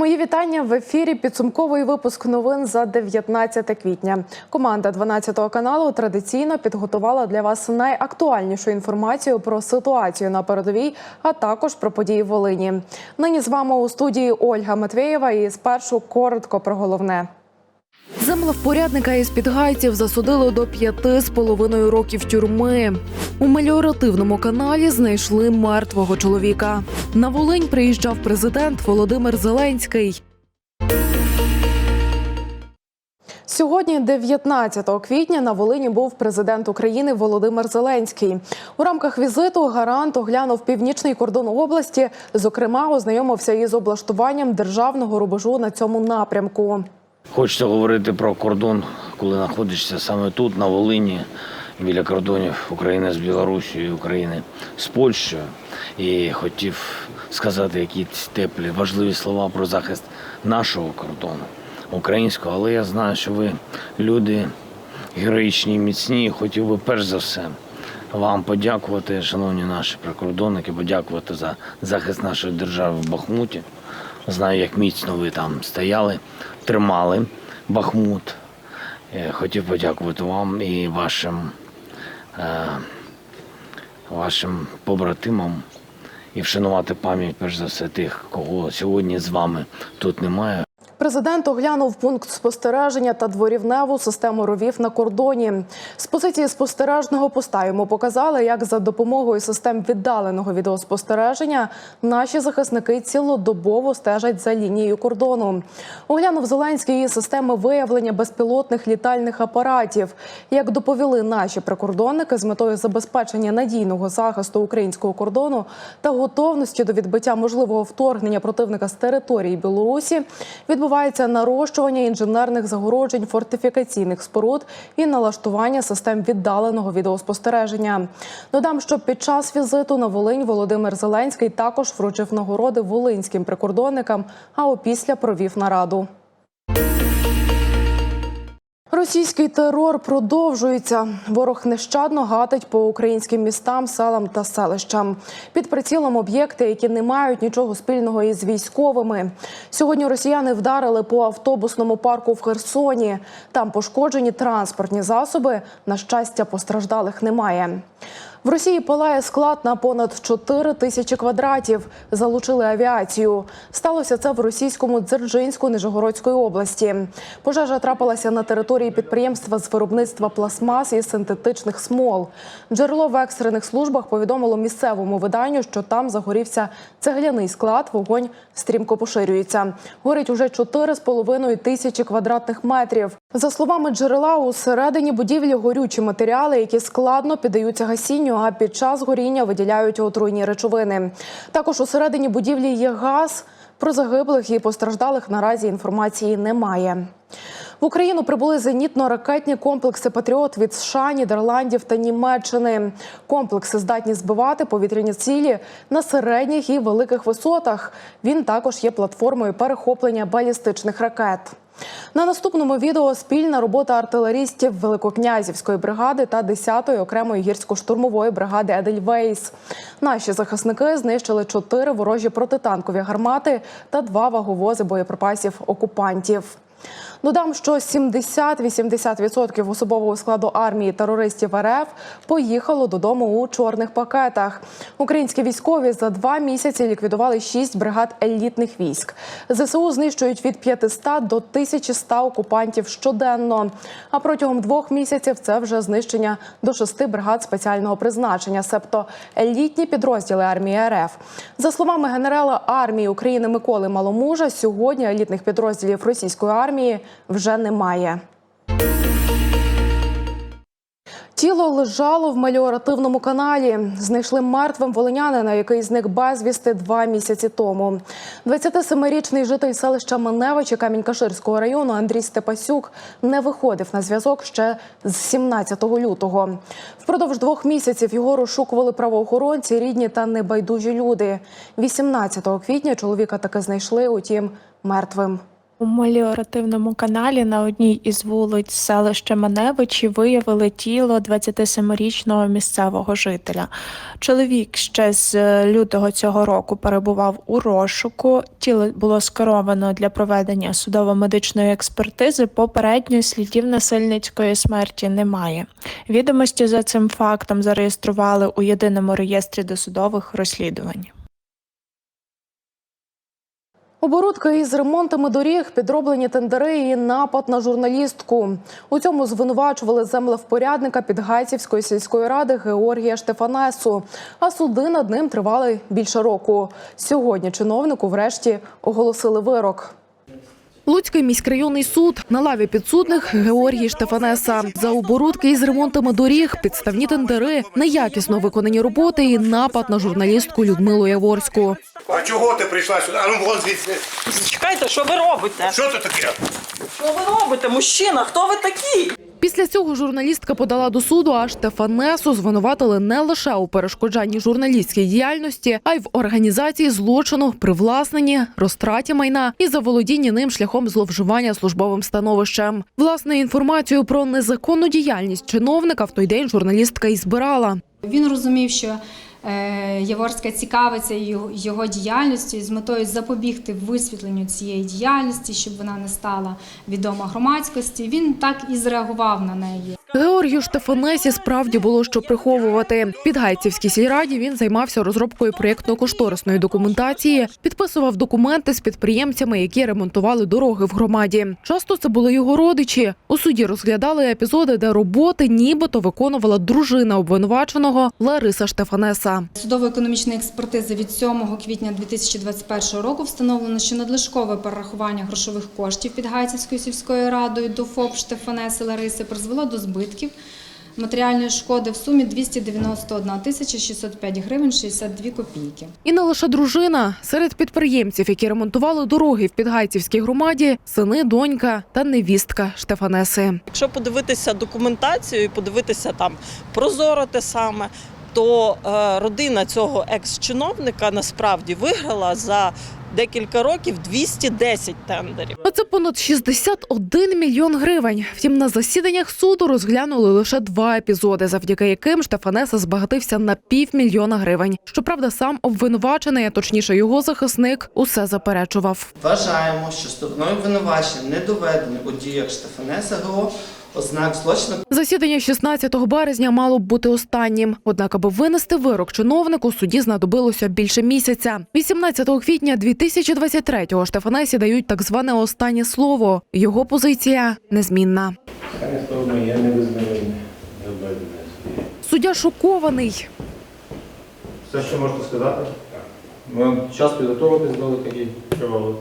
Мої вітання в ефірі. Підсумковий випуск новин за 19 квітня. Команда 12 каналу традиційно підготувала для вас найактуальнішу інформацію про ситуацію на передовій, а також про події в Волині. Нині з вами у студії Ольга Матвєєва. І спершу коротко про головне. Землевпорядника із підгайців засудили до п'яти з половиною років тюрми. У меліоративному каналі знайшли мертвого чоловіка. На Волинь приїжджав президент Володимир Зеленський. Сьогодні, 19 квітня, на Волині був президент України Володимир Зеленський. У рамках візиту гарант оглянув північний кордон області. Зокрема, ознайомився із облаштуванням державного рубежу на цьому напрямку. Хочеться говорити про кордон, коли знаходишся саме тут, на Волині, біля кордонів України з Білорусією, України з Польщею. І хотів сказати якісь теплі, важливі слова про захист нашого кордону, українського. Але я знаю, що ви люди героїчні, міцні. Хотів би перш за все вам подякувати, шановні наші прикордонники, подякувати за захист нашої держави в Бахмуті. Знаю, як міцно ви там стояли, тримали Бахмут. Е, Хотів подякувати вам і вашим, е, вашим побратимам і вшанувати пам'ять, перш за все, тих, кого сьогодні з вами тут немає. Президент оглянув пункт спостереження та дворівневу систему ровів на кордоні. З позиції спостережного поста йому показали, як за допомогою систем віддаленого відеоспостереження наші захисники цілодобово стежать за лінією кордону. Оглянув Зеленський і системи виявлення безпілотних літальних апаратів. Як доповіли наші прикордонники з метою забезпечення надійного захисту українського кордону та готовності до відбиття можливого вторгнення противника з території Білорусі, відбувається нарощування інженерних загороджень фортифікаційних споруд і налаштування систем віддаленого відеоспостереження. Додам, що під час візиту на Волинь Володимир Зеленський також вручив нагороди волинським прикордонникам, а опісля провів нараду. Російський терор продовжується. Ворог нещадно гатить по українським містам, селам та селищам. Під прицілом об'єкти, які не мають нічого спільного із військовими. Сьогодні росіяни вдарили по автобусному парку в Херсоні. Там пошкоджені транспортні засоби. На щастя, постраждалих немає. В Росії палає склад на понад 4 тисячі квадратів. Залучили авіацію. Сталося це в російському Дзержинську Нижегородської області. Пожежа трапилася на території підприємства з виробництва пластмас і синтетичних смол. Джерело в екстрених службах повідомило місцевому виданню, що там загорівся цегляний склад. Вогонь стрімко поширюється. Горить уже 4,5 тисячі квадратних метрів. За словами джерела, у середині будівлі горючі матеріали, які складно піддаються гасінню, а під час горіння виділяють отруйні речовини. Також у середині будівлі є газ. Про загиблих і постраждалих наразі інформації немає. В Україну прибули зенітно-ракетні комплекси Патріот від США, Нідерландів та Німеччини. Комплекси здатні збивати повітряні цілі на середніх і великих висотах. Він також є платформою перехоплення балістичних ракет. На наступному відео спільна робота артилерістів Великокнязівської бригади та 10-ї окремої гірсько-штурмової бригади Едельвейс. Наші захисники знищили чотири ворожі протитанкові гармати та два ваговози боєприпасів окупантів. Додам, що 70-80% особового складу армії терористів РФ поїхало додому у чорних пакетах. Українські військові за два місяці ліквідували шість бригад елітних військ. Зсу знищують від 500 до 1100 окупантів щоденно. А протягом двох місяців це вже знищення до шести бригад спеціального призначення, себто елітні підрозділи армії РФ. За словами генерала армії України Миколи Маломужа, сьогодні елітних підрозділів російської армії вже немає. Тіло лежало в меліоративному каналі. Знайшли мертвим волинянина, який зник безвісти два місяці тому. 27-річний житель селища Маневичі Камінь-Каширського району Андрій Степасюк не виходив на зв'язок ще з 17 лютого. Впродовж двох місяців його розшукували правоохоронці, рідні та небайдужі люди. 18 квітня чоловіка таки знайшли, утім, мертвим. У меліоративному каналі на одній із вулиць селища Маневичі виявили тіло 27-річного місцевого жителя. Чоловік ще з е, лютого цього року перебував у розшуку. Тіло було скеровано для проведення судово-медичної експертизи. Попередньо слідів насильницької смерті немає. Відомості за цим фактом зареєстрували у єдиному реєстрі досудових розслідувань. Оборудки із ремонтами доріг, підроблені тендери і напад на журналістку. У цьому звинувачували землевпорядника Підгайцівської сільської ради Георгія Штефанесу. А суди над ним тривали більше року. Сьогодні чиновнику врешті оголосили вирок. Луцький міськрайонний суд на лаві підсудних Георгій Штефанеса за оборудки із ремонтами доріг, підставні тендери, неякісно виконані роботи і напад на журналістку Людмилу Яворську. А чого ти прийшла сюди? А ну вон звідси. Чекайте, що ви робите? Що це таке? Що ви робите, мужчина? Хто ви такий? Після цього журналістка подала до суду, а Штефанесу звинуватили не лише у перешкоджанні журналістській діяльності, а й в організації злочину, привласненні, розтраті майна і заволодінні ним шляхом зловживання службовим становищем. Власне інформацію про незаконну діяльність чиновника в той день журналістка і збирала. Він розумів, що Яворська цікавиться його, його діяльністю з метою запобігти висвітленню цієї діяльності, щоб вона не стала відома громадськості. Він так і зреагував на неї. Георгію Штефанесі справді було що приховувати. В Підгайцівській сільраді він займався розробкою проєктно-кошторисної документації, підписував документи з підприємцями, які ремонтували дороги в громаді. Часто це були його родичі. У суді розглядали епізоди, де роботи нібито виконувала дружина обвинуваченого Лариса Штефанеса. Судово-економічної експертизи від 7 квітня 2021 року встановлено, що надлишкове перерахування грошових коштів Підгайцівською сільською радою до ФОП Штефанеси Лариси призвело до збитків матеріальної шкоди в сумі 291 тисяча 605 гривень 62 копійки. І не лише дружина серед підприємців, які ремонтували дороги в Підгайцівській громаді, сини, донька та невістка Штефанеси. Якщо подивитися документацію і подивитися там прозоро те саме, то е, родина цього екс-чиновника насправді виграла за декілька років 210 тендерів. А це понад 61 мільйон гривень. Втім, на засіданнях суду розглянули лише два епізоди, завдяки яким Штефанеса збагатився на півмільйона гривень. Щоправда, сам обвинувачений, а точніше його захисник, усе заперечував. Вважаємо, що стороною обвинувачення не доведено у діях Штефанеса ГО ознак злочину Засідання 16 березня мало б бути останнім. Однак, аби винести вирок чиновнику, суді знадобилося більше місяця. 18 квітня 2023-го Штефанесі дають так зване останнє слово. Його позиція незмінна. Я не визнаю. Суддя шокований. Все, що можете сказати? Ми час підготовитись дали такий тривалий.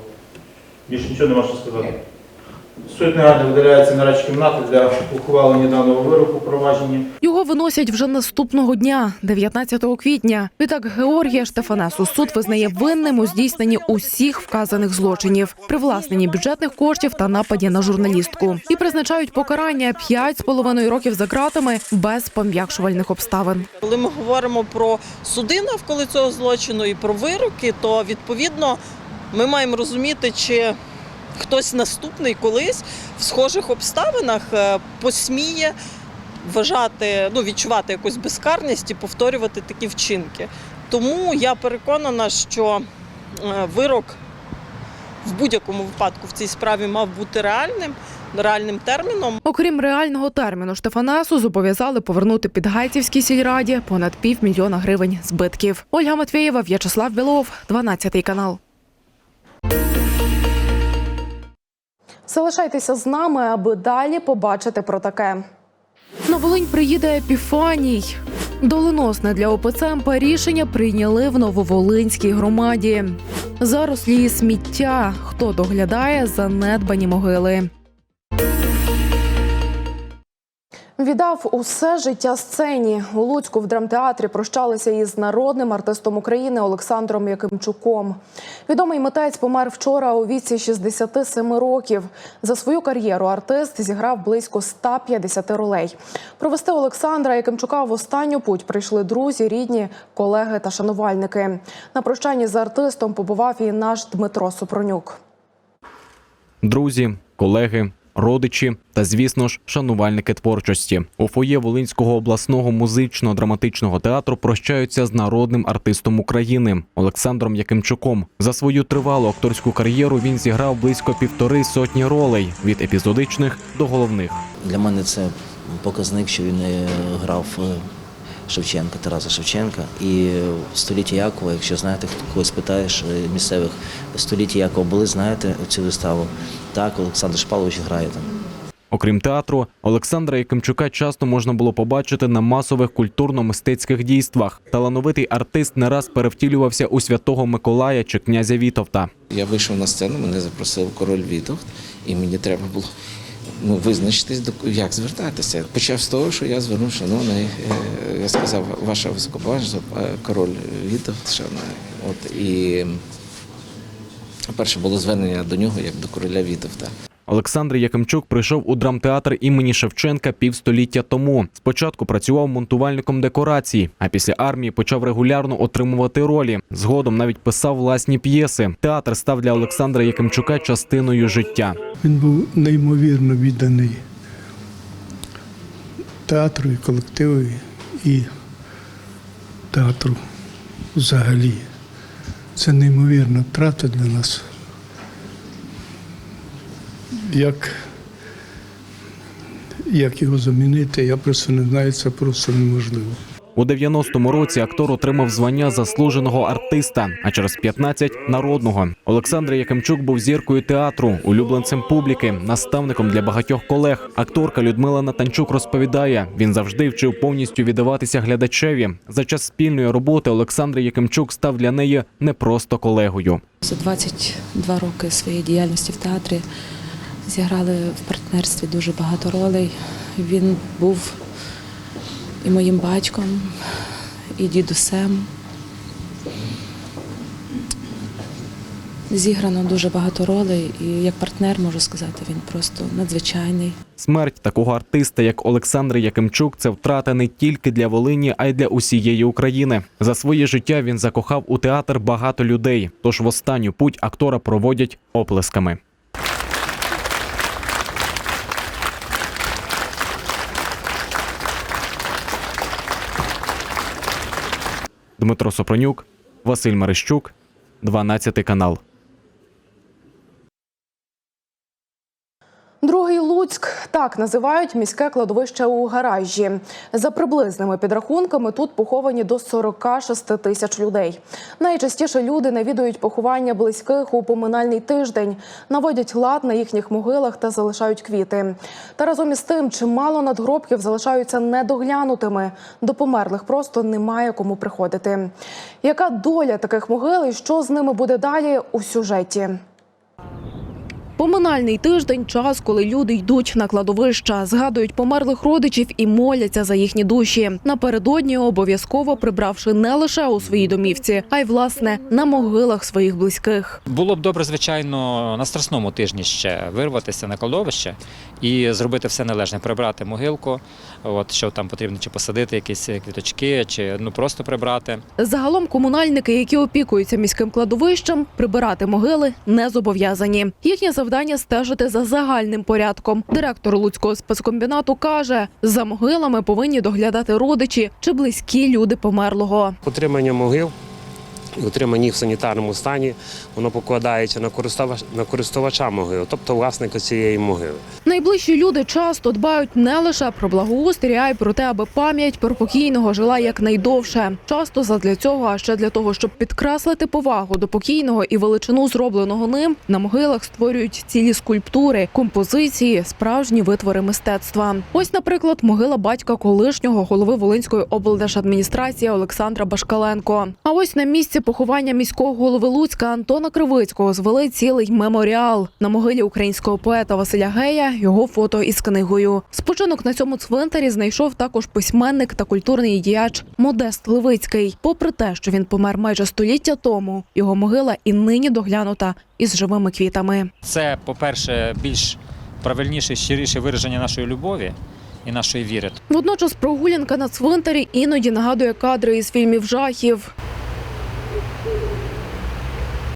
Більше нічого нема що сказати. Суд негайно видаляється на радчі кімнати для ухвалення даного вироку в провадженні. Його виносять вже наступного дня, 19 квітня. Відтак Георгія Штефанесу суд визнає винним у здійсненні усіх вказаних злочинів, привласненні бюджетних коштів та нападі на журналістку. І призначають покарання 5,5 років за ґратами без пом'якшувальних обставин. Коли ми говоримо про суди навколо цього злочину і про вироки, то відповідно ми маємо розуміти, чи хтось наступний колись в схожих обставинах е, посміє вважати, ну відчувати якусь безкарність і повторювати такі вчинки. Тому я переконана, що е, вирок в будь-якому випадку в цій справі мав бути реальним, реальним терміном. Окрім реального терміну, Штефанесу зобов'язали повернути Підгайцівській сільраді понад півмільйона гривень збитків. Ольга Матвієва, В'ячеслав Білов, 12 канал. Залишайтеся з нами, аби далі побачити про таке. На Волинь приїде Епіфаній. Доленосне для ОПЦ МП рішення прийняли в Нововолинській громаді. Зарослі сміття. Хто доглядає занедбані могили? Віддав усе життя сцені. У Луцьку в драмтеатрі прощалися із народним артистом України Олександром Якимчуком. Відомий митець помер вчора у віці 67 років. За свою кар'єру артист зіграв близько 150 ролей. Провести Олександра Якимчука в останню путь прийшли друзі, рідні, колеги та шанувальники. На прощанні з артистом побував і наш Дмитро Супронюк. друзі, колеги. Родичі та, звісно ж, шанувальники творчості у фоє Волинського обласного музично-драматичного театру прощаються з народним артистом України Олександром Якимчуком. За свою тривалу акторську кар'єру він зіграв близько півтори сотні ролей від епізодичних до головних. Для мене це показник, що він е, грав е, Шевченка, Тараса Шевченка. І в столітті Якова, якщо знаєте, хто когось питаєш е, місцевих, в столітті Якова були, знаєте цю виставу. Так, Олександр Шпалович грає там. Окрім театру, Олександра Якимчука часто можна було побачити на масових культурно-мистецьких дійствах. Талановитий артист не раз перевтілювався у святого Миколая чи князя Вітовта. Я вийшов на сцену, мене запросив король Вітовт, і мені треба було ну, визначитись, як звертатися. Почав з того, що я звернув, шановний, е, я сказав, ваша високоповажність, е, король Вітовт, шановний. От, і перше було звернення до нього як до короля Вітовта. Олександр Якимчук прийшов у драмтеатр імені Шевченка півстоліття тому. Спочатку працював монтувальником декорацій, а після армії почав регулярно отримувати ролі. Згодом навіть писав власні п'єси. Театр став для Олександра Якимчука частиною життя. Він був неймовірно відданий театру і колективові і театру взагалі. Це неймовірна втрата для нас. Як, як його замінити, я просто не знаю, це просто неможливо. У 90-му році актор отримав звання заслуженого артиста, а через 15 – народного. Олександр Якимчук був зіркою театру, улюбленцем публіки, наставником для багатьох колег. Акторка Людмила Натанчук розповідає, він завжди вчив повністю віддаватися глядачеві. За час спільної роботи Олександр Якимчук став для неї не просто колегою. За 22 роки своєї діяльності в театрі зіграли в партнерстві дуже багато ролей. Він був і моїм батьком, і дідусем. Зіграно дуже багато ролей, і як партнер можу сказати, він просто надзвичайний. Смерть такого артиста, як Олександр Якимчук, це втрата не тільки для Волині, а й для усієї України. За своє життя він закохав у театр багато людей. Тож в останню путь актора проводять оплесками. Дмитро Сопронюк, Василь Мерещук, 12 канал. Луцьк так називають міське кладовище у гаражі. За приблизними підрахунками тут поховані до 46 тисяч людей. Найчастіше люди навідують поховання близьких у поминальний тиждень, наводять лад на їхніх могилах та залишають квіти. Та разом із тим, чимало надгробків залишаються недоглянутими. До померлих просто немає кому приходити. Яка доля таких могил і що з ними буде далі у сюжеті? Поминальний тиждень час, коли люди йдуть на кладовища, згадують померлих родичів і моляться за їхні душі. Напередодні обов'язково прибравши не лише у своїй домівці, а й власне на могилах своїх близьких. Було б добре, звичайно, на страсному тижні ще вирватися на кладовище і зробити все належне, прибрати могилку, от що там потрібно, чи посадити якісь квіточки, чи ну просто прибрати. Загалом комунальники, які опікуються міським кладовищем, прибирати могили не зобов'язані. Їхнє завдання стежити за загальним порядком. Директор Луцького спецкомбінату каже, за могилами повинні доглядати родичі чи близькі люди померлого. Утримання могил і утримання їх в санітарному стані, воно покладається на користувач на користувача могили, тобто власника цієї могили. Найближчі люди часто дбають не лише про благоустрій, а й про те, аби пам'ять про покійного жила якнайдовше. Часто задля цього, а ще для того, щоб підкреслити повагу до покійного і величину зробленого ним, на могилах створюють цілі скульптури, композиції, справжні витвори мистецтва. Ось, наприклад, могила батька колишнього голови Волинської облдержадміністрації Олександра Башкаленко. А ось на місці поховання міського голови Луцька Антона Кривицького звели цілий меморіал на могилі українського поета Василя Гея. Його фото із книгою. Спочинок на цьому цвинтарі знайшов також письменник та культурний діяч Модест Левицький. Попри те, що він помер майже століття тому, його могила і нині доглянута із живими квітами. Це, по-перше, більш правильніше, щиріше вираження нашої любові і нашої віри. Водночас прогулянка на цвинтарі іноді нагадує кадри із фільмів жахів.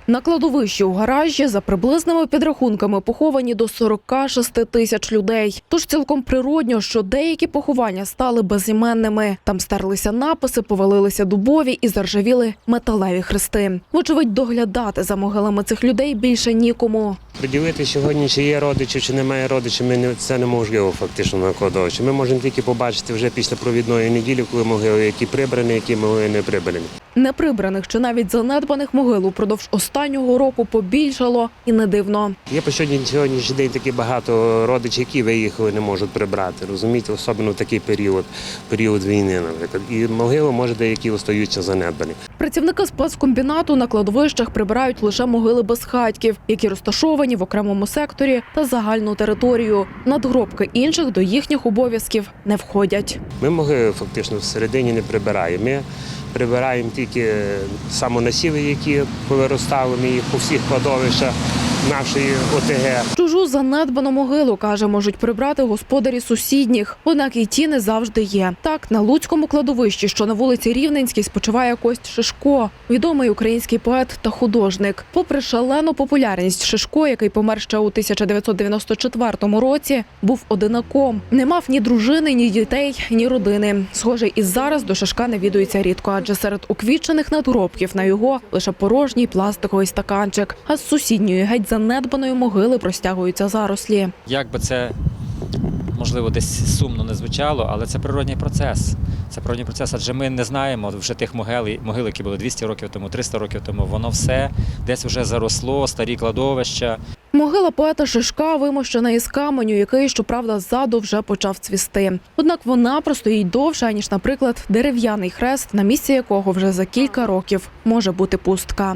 На кладовищі у гаражі за приблизними підрахунками поховані до 46 тисяч людей. Тож цілком природньо, що деякі поховання стали безіменними. Там стерлися написи, повалилися дубові і заржавіли металеві хрести. Вочевидь, доглядати за могилами цих людей більше нікому. Приділити сьогодні, чи є родичі, чи немає родичів, ми не, це неможливо фактично на кладовищі. Ми можемо тільки побачити вже після провідної неділі, коли могили, які прибрані, які могили не прибрані. Неприбраних чи навіть занедбаних могил упродовж останнього року побільшало і не дивно. Є по сьогодні, сьогоднішній день такі багато родичів, які виїхали, не можуть прибрати. Розумієте, особливо в такий період, період війни, наприклад. І могили, може, деякі остаються занедбані. Працівники спецкомбінату на кладовищах прибирають лише могили безхатьків, які розташовані в окремому секторі та загальну територію. Надгробки інших до їхніх обов'язків не входять. Ми могили фактично всередині не прибираємо. Ми прибираємо тільки самонасіви, які повиростали ми їх по всіх кладовищах нашої ОТГ. Чужу занедбану могилу каже, можуть прибрати господарі сусідніх. Однак і ті не завжди є. Так на Луцькому кладовищі, що на вулиці Рівненській, спочиває Кость Шишко, відомий український поет та художник. Попри шалену популярність Шишко, який помер ще у 1994 році, був одинаком. Не мав ні дружини, ні дітей, ні родини. Схоже, і зараз до Шишка навідується рідко, адже серед уквічених надгробків на його лише порожній пластиковий стаканчик. А з сусідньої геть занедбаної могили простягуються зарослі. Як би це можливо десь сумно не звучало, але це природній процес. Це природній процес, адже ми не знаємо вже тих могил, могил, які були 200 років тому, 300 років тому. Воно все десь вже заросло, старі кладовища. Могила поета Шишка вимощена із каменю, який, щоправда, ззаду вже почав цвісти. Однак вона простоїть довше, ніж, наприклад, дерев'яний хрест, на місці якого вже за кілька років може бути пустка.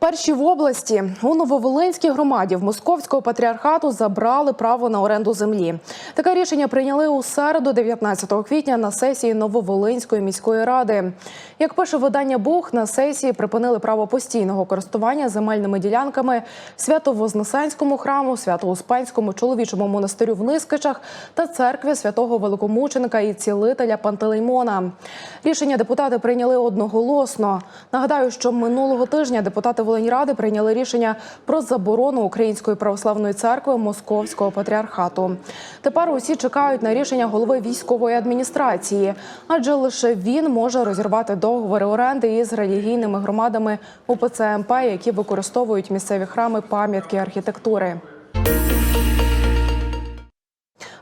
Перші в області у Нововолинській громаді в московського патріархату забрали право на оренду землі. Таке рішення прийняли у середу, 19 квітня, на сесії Нововолинської міської ради. Як пише видання Бух, на сесії припинили право постійного користування земельними ділянками Свято-Вознесенському храму, Свято-Успенському чоловічому монастирю в Нискичах та церкві святого великомученика і цілителя Пантелеймона. Рішення депутати прийняли одноголосно. Нагадаю, що минулого тижня депутати Волиньради прийняли рішення про заборону Української православної церкви Московського патріархату. Тепер усі чекають на рішення голови військової адміністрації, адже лише він може розірвати договори оренди із релігійними громадами УПЦ МП, які використовують місцеві храми пам'ятки архітектури.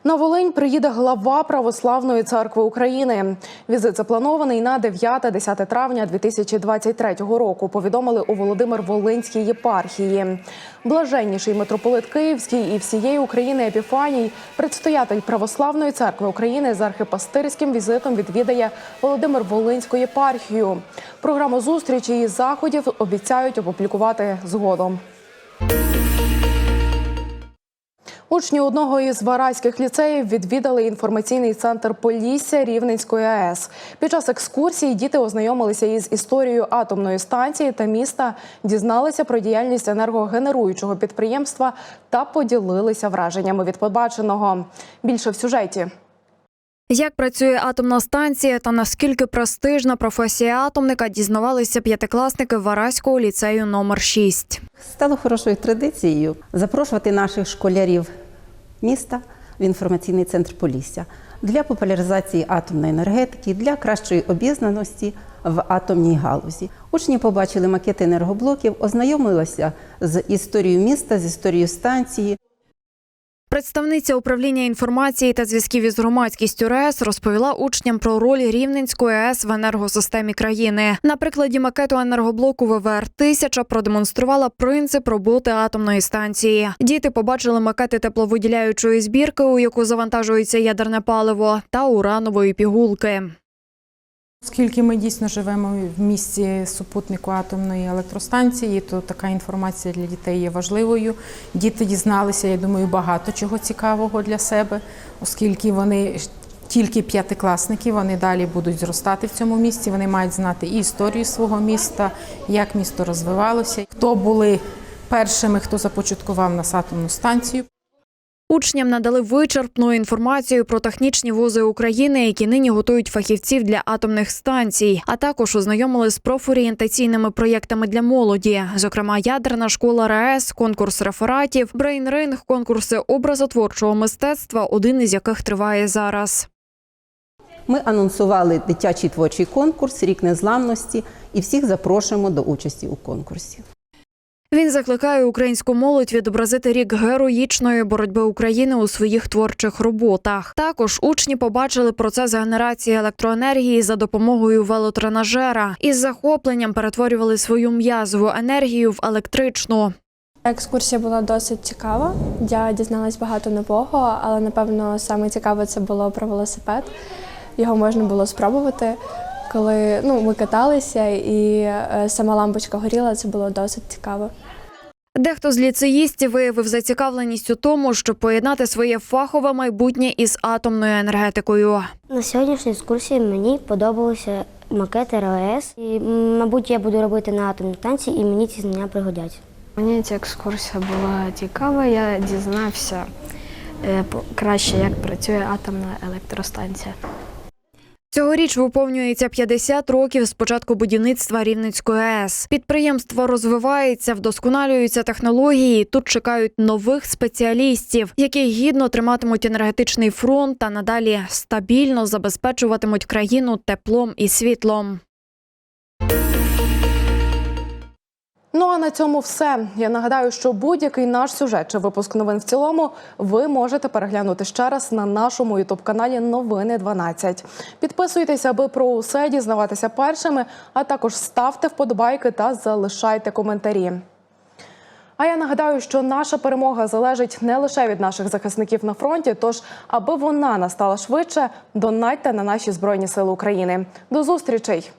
На Волинь приїде глава Православної церкви України. Візит запланований на 9-10 травня 2023 року. Повідомили у Володимир Волинській єпархії. Блаженніший митрополит Київський і всієї України Епіфаній, предстоятель Православної церкви України з архипастирським візитом відвідає Володимир Волинську єпархію. Програму зустрічі і заходів обіцяють опублікувати згодом. Учні одного із варайських ліцеїв відвідали інформаційний центр Полісся Рівненської АЕС. Під час екскурсії діти ознайомилися із історією атомної станції та міста, дізналися про діяльність енергогенеруючого підприємства та поділилися враженнями від побаченого. Більше в сюжеті. Як працює атомна станція та наскільки престижна професія атомника, дізнавалися п'ятикласники Вараського ліцею номер 6. Стало хорошою традицією запрошувати наших школярів міста в інформаційний центр Полісся для популяризації атомної енергетики, для кращої обізнаності в атомній галузі. Учні побачили макети енергоблоків, ознайомилися з історією міста, з історією станції. Представниця управління інформації та зв'язків із громадськістю РЕС розповіла учням про роль Рівненської АЕС в енергосистемі країни. На прикладі макету енергоблоку ВВР 1000 продемонструвала принцип роботи атомної станції. Діти побачили макети тепловиділяючої збірки, у яку завантажується ядерне паливо, та уранової пігулки. Оскільки ми дійсно живемо в місці супутнику атомної електростанції, то така інформація для дітей є важливою. Діти дізналися, я думаю, багато чого цікавого для себе, оскільки вони тільки п'ятикласники, вони далі будуть зростати в цьому місці. Вони мають знати і історію свого міста, як місто розвивалося, хто були першими, хто започаткував нас атомну станцію. Учням надали вичерпну інформацію про технічні вузи України, які нині готують фахівців для атомних станцій, а також ознайомили з профорієнтаційними проєктами для молоді, зокрема ядерна школа РАЕС, конкурс рефератів, брейнринг, конкурси образотворчого мистецтва, один із яких триває зараз. Ми анонсували дитячий творчий конкурс Рік незламності і всіх запрошуємо до участі у конкурсі. Він закликає українську молодь відобразити рік героїчної боротьби України у своїх творчих роботах. Також учні побачили процес генерації електроенергії за допомогою велотренажера і з захопленням перетворювали свою м'язову енергію в електричну. Екскурсія була досить цікава. Я дізналась багато нового, але напевно саме цікаве це було про велосипед. Його можна було спробувати. Коли ну, ми каталися і е, сама лампочка горіла, це було досить цікаво. Дехто з ліцеїстів виявив зацікавленість у тому, щоб поєднати своє фахове майбутнє із атомною енергетикою. На сьогоднішній екскурсії мені подобалися макети РОС. І, мабуть, я буду робити на атомній станції, і мені ці знання пригодяться. Мені ця екскурсія була цікава. Я дізнався е, по- краще, як працює атомна електростанція. Цьогоріч виповнюється 50 років з початку будівництва Рівненської АЕС. Підприємство розвивається, вдосконалюються технології. Тут чекають нових спеціалістів, які гідно триматимуть енергетичний фронт та надалі стабільно забезпечуватимуть країну теплом і світлом. Ну а на цьому все. Я нагадаю, що будь-який наш сюжет чи випуск новин в цілому ви можете переглянути ще раз на нашому ютуб-каналі Новини 12. Підписуйтесь, аби про усе дізнаватися першими, а також ставте вподобайки та залишайте коментарі. А я нагадаю, що наша перемога залежить не лише від наших захисників на фронті. Тож, аби вона настала швидше, донатьте на наші збройні сили України. До зустрічей!